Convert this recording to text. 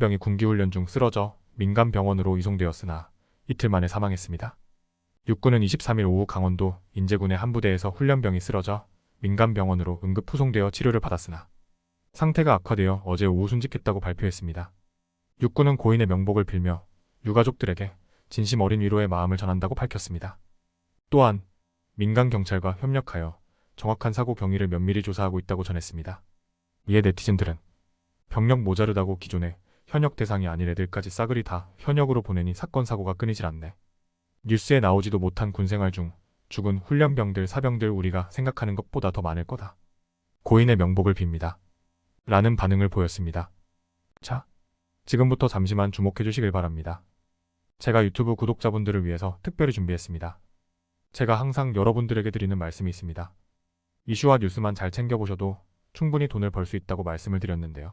병이 군기훈련 중 쓰러져 민간 병원으로 이송되었으나 이틀 만에 사망했습니다. 육군은 23일 오후 강원도 인제군의 한 부대에서 훈련병이 쓰러져 민간 병원으로 응급 후송되어 치료를 받았으나 상태가 악화되어 어제 오후 순직했다고 발표했습니다. 육군은 고인의 명복을 빌며 유가족들에게 진심 어린 위로의 마음을 전한다고 밝혔습니다. 또한 민간 경찰과 협력하여 정확한 사고 경위를 면밀히 조사하고 있다고 전했습니다. 이에 네티즌들은 병력 모자르다고 기존에 현역 대상이 아닌 애들까지 싸그리 다 현역으로 보내니 사건 사고가 끊이질 않네. 뉴스에 나오지도 못한 군생활 중 죽은 훈련병들 사병들 우리가 생각하는 것보다 더 많을 거다. 고인의 명복을 빕니다. 라는 반응을 보였습니다. 자, 지금부터 잠시만 주목해 주시길 바랍니다. 제가 유튜브 구독자분들을 위해서 특별히 준비했습니다. 제가 항상 여러분들에게 드리는 말씀이 있습니다. 이슈와 뉴스만 잘 챙겨보셔도 충분히 돈을 벌 수 있다고 말씀을 드렸는데요.